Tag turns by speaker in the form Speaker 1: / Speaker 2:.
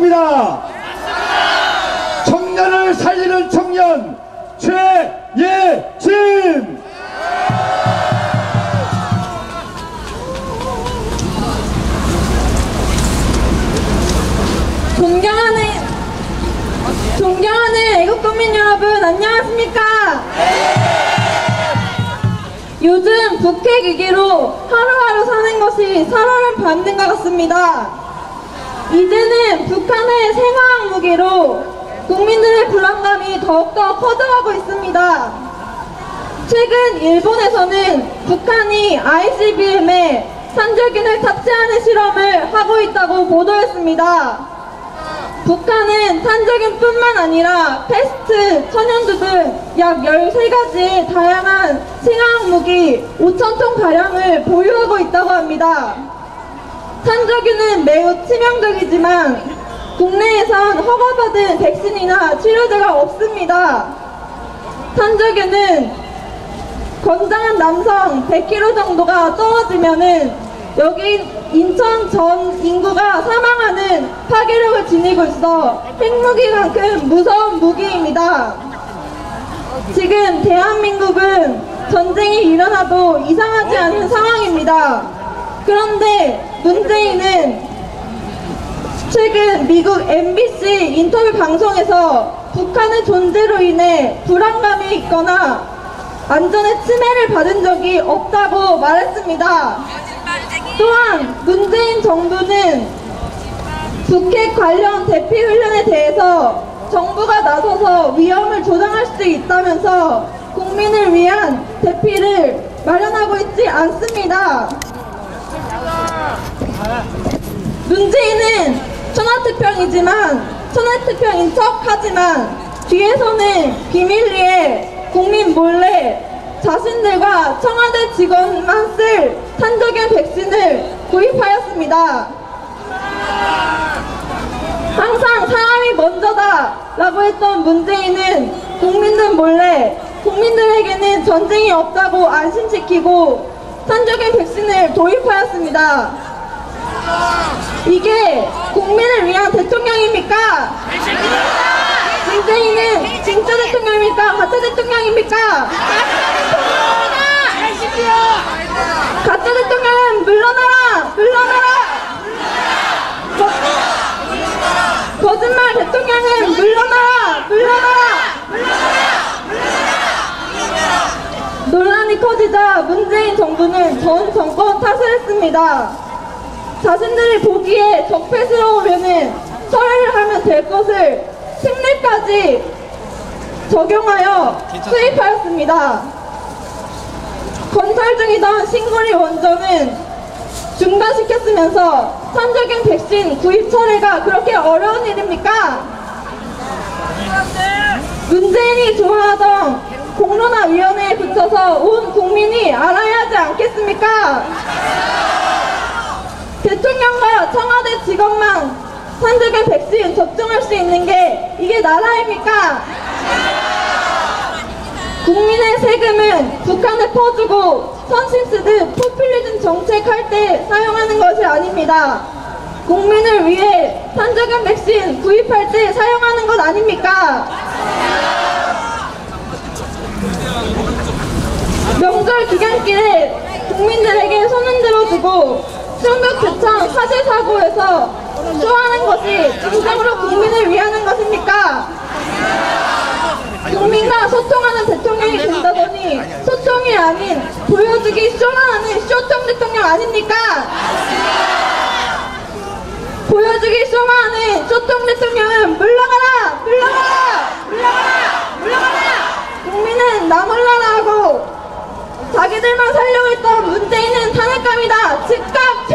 Speaker 1: 맞습니다. 청년을 살리는 청년 최예진
Speaker 2: 존경하는 존경하는 애국 국민 여러분 안녕하십니까? 요즘 북핵 위기로 하루하루 사는 것이 사람을 받는 것 같습니다. 이제는 북한의 생화학 무기로 국민들의 불안감이 더욱더 커져가고 있습니다. 최근 일본에서는 북한이 ICBM에 산적인을 탑재하는 실험을 하고 있다고 보도했습니다. 북한은 탄저균뿐만 아니라 패스트, 천연두 등 약 13가지의 다양한 생화학 무기 5천톤 가량을 보유하고 있다고 합니다. 탄저균은 매우 치명적이지만 국내에선 허가받은 백신이나 치료제가 없습니다. 탄저균은 건장한 남성 100kg 정도가 떨어지면은 여기 인천 전 인구가 사망하는 파괴력을 지니고 있어 핵무기만큼 무서운 무기입니다. 지금 대한민국은 전쟁이 일어나도 이상하지 않은 상황입니다. 그런데 문재인은 최근 미국 MBC 인터뷰 방송에서 북한의 존재로 인해 불안감이 있거나 안전의 침해를 받은 적이 없다고 말했습니다. 또한 문재인 정부는 북핵 관련 대피 훈련에 대해서 정부가 나서서 위험을 조정할 수 있다면서 국민을 위한 대피를 마련하고 있지 않습니다. 문재인은 천하태평이지만 천하태평인 척 하지만 뒤에서는 비밀리에 국민 몰래 자신들과 청와대 직원만 쓸 탄저균 백신을 구입하였습니다. 항상 사람이 먼저다 라고 했던 문재인은 국민들 몰래 국민들에게는 전쟁이 없다고 안심시키고 탄저균 백신을 도입하였습니다. 이게 국민을 위한 대통령입니까? 문재인은 진짜 대통령입니까? 가짜 대통령입니까? 가짜 대통령은 물러나라! 물러나라! 거, 거짓말 대통령은 물러나라! 물러나라! 논란이 커지자 문재인 정부는 전 정권 탓을 했습니다. 자신들이 보기에 적폐스러우면은 철회를 하면 될 것을 특례까지 적용하여 수입하였습니다. 건설 중이던 신고리 원전은 중단시켰으면서 산적인 백신 구입 처리가 그렇게 어려운 일입니까? 문재인이 좋아하던 공론화위원회에 붙여서 온 국민이 알아야 하지 않겠습니까? 대통령과 청와대 직원만 산적인 백신 접종할 수 있는 게 이게 나라입니까? 국민의 세금은 북한에 퍼주고 선심 쓰듯 포퓰리즘 정책할 때 사용하는 것이 아닙니다. 국민을 위해 산적인 백신 구입할 때 사용하는 것 아닙니까? 명절 기간길에 국민들에게 손을 들어주고 충북 대천 화재 사고에서 쇼하는 것이 진정으로 국민을 위하는 것입니까? 국민과 소통하는 대통령이 된다더니 소통이 아닌 보여주기 쇼만 하는 쇼통 대통령 아닙니까? 보여주기 쇼만 하는 아이들만 살려고 했던 문재인은 탄핵감이다. 즉각